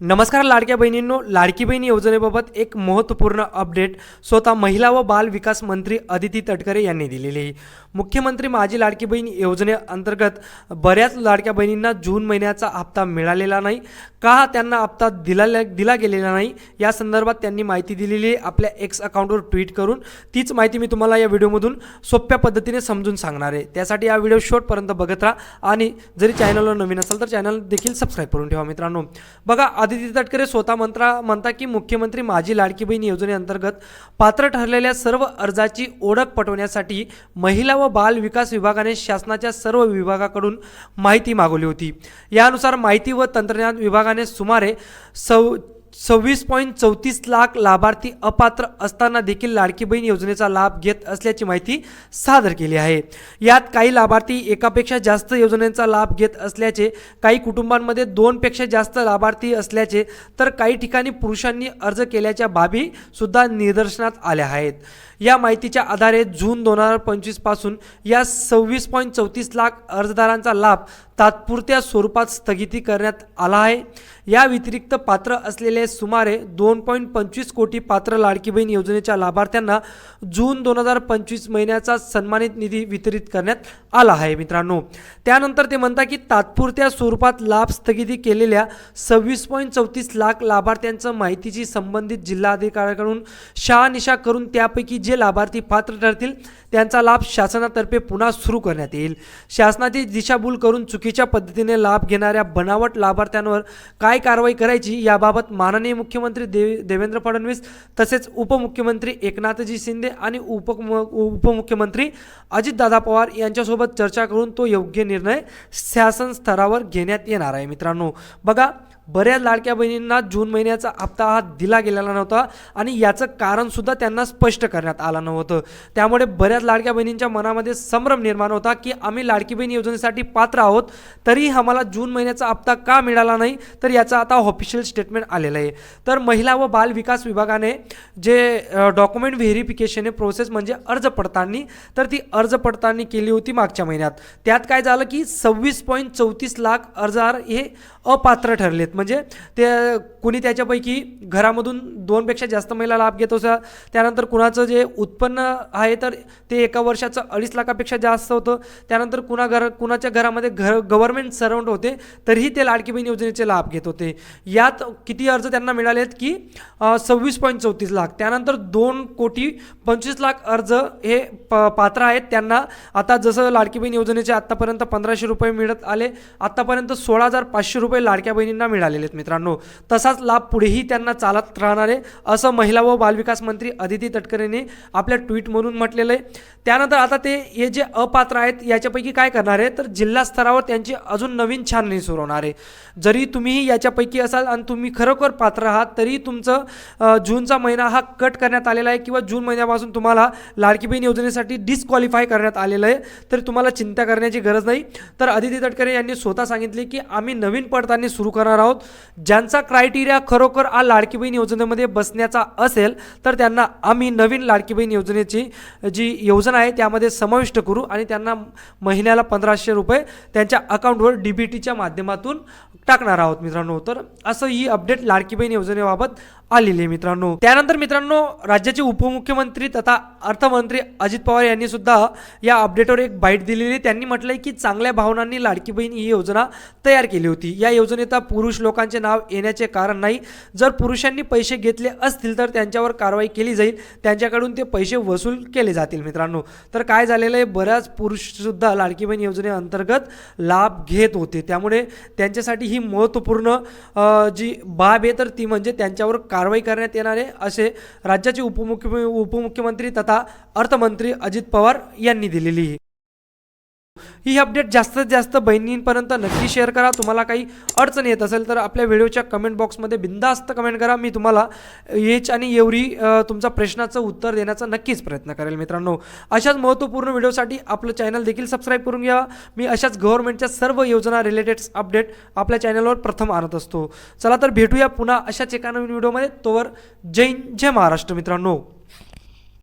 नमस्कार लाडक्या बहिणींनो लाडकी बहिणी योजनेबाबत एक महत्त्वपूर्ण अपडेट स्वतः महिला व बाल विकास मंत्री अदिती तटकरे यांनी दिलेली आहे. मुख्यमंत्री माझी लाडकी बहीण योजनेअंतर्गत बऱ्याच लाडक्या बहिणींना जून महिन्याचा हप्ता मिळालेला नाही. का त्यांना हप्ता दिला दिला गेलेला नाही या संदर्भात त्यांनी माहिती दिलेली आहे. आपल्या एक्स अकाउंटवर ट्विट करून तीच माहिती मी तुम्हाला या व्हिडिओमधून सोप्या पद्धतीने समजून सांगणार आहे. त्यासाठी हा व्हिडिओ शेवटपर्यंत बघत राहा आणि जरी चॅनलवर नवीन असेल तर चॅनल देखील सबस्क्राईब करून ठेवा मित्रांनो. बघा आदिती तटकरे स्वतः मंत्रा म्हणता की मुख्यमंत्री माझी लाडकी बहीण योजनेअंतर्गत पात्र ठरलेल्या सर्व अर्जाची ओळख पटवण्यासाठी महिला व बाल विकास विभागाने शासनाच्या सर्व विभागाकडून माहिती मागवली होती. यानुसार माहिती व तंत्रज्ञान विभागाने सुमारे सव सव्वीस पॉईंट चौतीस लाख लाभार्थी अपात्र असताना देखील लाडकी बहीण योजनेचा लाभ घेत असल्याची माहिती सादर केली आहे. यात काही लाभार्थी एकापेक्षा जास्त योजनेचा लाभ घेत असल्याचे काही कुटुंबांमध्ये दोनपेक्षा जास्त लाभार्थी असल्याचे तर काही ठिकाणी पुरुषांनी अर्ज केल्याच्या बाबी सुद्धा निदर्शनात आल्या आहेत. या माहितीच्या आधारे जून दोन हजार पंचवीसपासून या सव्वीस पॉईंट चौतीस लाख अर्जदारांचा लाभ तात्पुरत्या स्वरूपात स्थगिती करण्यात आला आहे. या व्यतिरिक्त पात्र असलेले सुमारे दोन पॉईंट पंचवीस कोटी पात्र लाडकी बहीण योजनेच्या लाभार्थ्यांना जून दोन हजार पंचवीस महिन्याचा सन्मानित निधी वितरित करण्यात आला आहे मित्रांनो. त्यानंतर ते म्हणतात की तात्पुरत्या स्वरूपात लाभ स्थगिती केलेल्या सव्वीस पॉईंट चौतीस लाख लाभार्थ्यांचं माहितीची संबंधित जिल्हाधिकाऱ्याकडून शहानिशा करून त्यापैकी जे लाभार्थी पात्र ठरतील त्यांचा लाभ शासनातर्फे पुन्हा सुरू करण्यात येईल. शासनाची दिशाभूल करून चुकीच्या पद्धतीने लाभ घेणाऱ्या बनावट लाभार्थ्यांवर काय कारवाई करायची याबाबत माननीय मुख्यमंत्री देव देवेंद्र फडणवीस तसेच उपमुख्यमंत्री एकनाथजी शिंदे आणि उप उपमुख्यमंत्री अजितदादा पवार यांच्यासोबत चर्चा करून तो योग्य निर्णय शासन स्तरावर घेण्यात येणार आहे मित्रांनो. बघा बऱ्याच लाडक्या बहिणींना जून महिन्याचा हप्ता हा दिला गेलेला नव्हता आणि याचं कारणसुद्धा त्यांना स्पष्ट करण्यात आलं नव्हतं. त्यामुळे बऱ्याच लाडक्या बहिणींच्या मनामध्ये संभ्रम निर्माण होता की आम्ही लाडकी बहीण योजनेसाठी पात्र आहोत तरी आम्हाला जून महिन्याचा हप्ता का मिळाला नाही? तर याचा आता ऑफिशियल स्टेटमेंट आलेलं आहे. तर महिला व बाल विकास विभागाने जे डॉक्युमेंट व्हेरिफिकेशन प्रोसेस म्हणजे अर्ज पडताळणी तर ती अर्ज पडताळणी केली होती मागच्या महिन्यात. त्यात काय झालं की सव्वीस पॉईंट चौतीस लाख अर्जार हे अपात्र ठरलेत. म्हणजे ते कुणी त्याच्यापैकी घरामधून दोनपेक्षा जास्त महिला लाभ घेत होत्या त्यानंतर कुणाचं जे उत्पन्न आहे तर ते एका वर्षाचं अडीच लाखापेक्षा जास्त होतं. त्यानंतर कुणा घर कुणाच्या घरामध्ये घर गव्हर्नमेंट सर्वंट होते तरीही ते लाडकी बहीण योजनेचे लाभ घेत होते. यात किती अर्ज त्यांना मिळाले आहेत की सव्वीस पॉईंट चौतीस लाख. त्यानंतर दोन कोटी पंचवीस लाख अर्ज हे प पात्र आहेत त्यांना. आता जसं लाडकी बहीण योजनेचे आत्तापर्यंत पंधराशे रुपये मिळत आले आत्तापर्यंत सोळा हजार पाचशे रुपये लाडक्या बहिणींना मिळालेले आहेत मित्रांनो. तसाच लाभ पुढेही त्यांना चालत राहणार आहे असं महिला व बालविकास मंत्री अदिती तटकरेंनी आपल्या ट्विटमधून म्हटलेलं आहे. त्यानंतर आता ते हे जे अपात्र आहेत याच्यापैकी काय करणार आहे? तर जिल्हा स्तरावर त्यांची अजून नवीन छाननी सुरू होणार आहे. जरी तुम्ही याच्यापैकी असाल आणि तुम्ही खरोखर पात्र आहात तरी तुमचं जूनचा महिना हा कट करण्यात आलेला आहे किंवा जून महिन्यापासून तुम्हाला लाडकी बहीण योजनेसाठी डिस्क्वालिफाय करण्यात आलेलं आहे तर तुम्हाला चिंता करण्याची गरज नाही. तर अदिती तटकरे यांनी स्वतः सांगितले की आम्ही नवीन पडताळणी सुरू करणार आहोत ज्यांचा क्रायटेरिया खरोखर हा लाडकी बहीण योजनेमध्ये बसण्याचा असेल तर त्यांना आम्ही नवीन लाडकी बहीण योजनेची जी योजना आहे त्यामध्ये समाविष्ट करू आणि त्यांना महिन्याला पंधराशे रुपये त्यांच्या अकाउंटवर डी बी टीच्या माध्यमातून टाकणार आहोत मित्रांनो. तर असं ही अपडेट लाडकी बहीण योजनेबाबत आलेली आहे मित्रांनो. त्यानंतर मित्रांनो राज्याचे उपमुख्यमंत्री तथा अर्थमंत्री अजित पवार यांनी सुद्धा या अपडेटवर एक बाईट दिलेली आहे. त्यांनी म्हटलंय की चांगल्या भावनांनी लाडकी बहीण ही योजना तयार केली होती. या योजनेत पुरुष लोकांचे नाव येण्याचे कारण नाही. जर पुरुषांनी पैसे घेतले असतील तर त्यांच्यावर कारवाई केली जाईल. त्यांच्याकडून ते पैसे वसूल केले जातील मित्रांनो. तर काय झालेलं आहे? बऱ्याच पुरुषसुद्धा लाडकी बहीण योजनेअंतर्गत लाभ घेत होते. त्यामुळे त्यांच्यासाठी ही महत्त्वपूर्ण जी बाब आहे तर ती म्हणजे त्यांच्यावर कारवाई करण्यात येणार आहे असे राज्याचे उपमुख्य उपमुख्यमंत्री तथा अर्थमंत्री अजित पवार यांनी दिलेली आहे. ही अपडेट जास्तीत जास्त बहिणींपर्यंत नक्की शेअर करा. तुम्हाला काही अडचण येत असेल तर आपल्या व्हिडिओच्या कमेंट बॉक्समध्ये बिंदास्त कमेंट करा. मी तुम्हाला येच आणि एवरी तुमचा तुमच्या प्रश्नाचं उत्तर देण्याचा नक्कीच प्रयत्न करेल मित्रांनो. अशाच महत्त्वपूर्ण व्हिडिओसाठी आपलं चॅनल देखील सबस्क्राईब करून घ्या. मी अशाच गव्हर्नमेंटच्या सर्व योजना रिलेटेड अपडेट आपल्या चॅनलवर प्रथम आणत असतो. चला तर भेटूया पुन्हा अशाच एका नवीन व्हिडिओमध्ये तोवर जय हिंद, जय महाराष्ट्र मित्रांनो.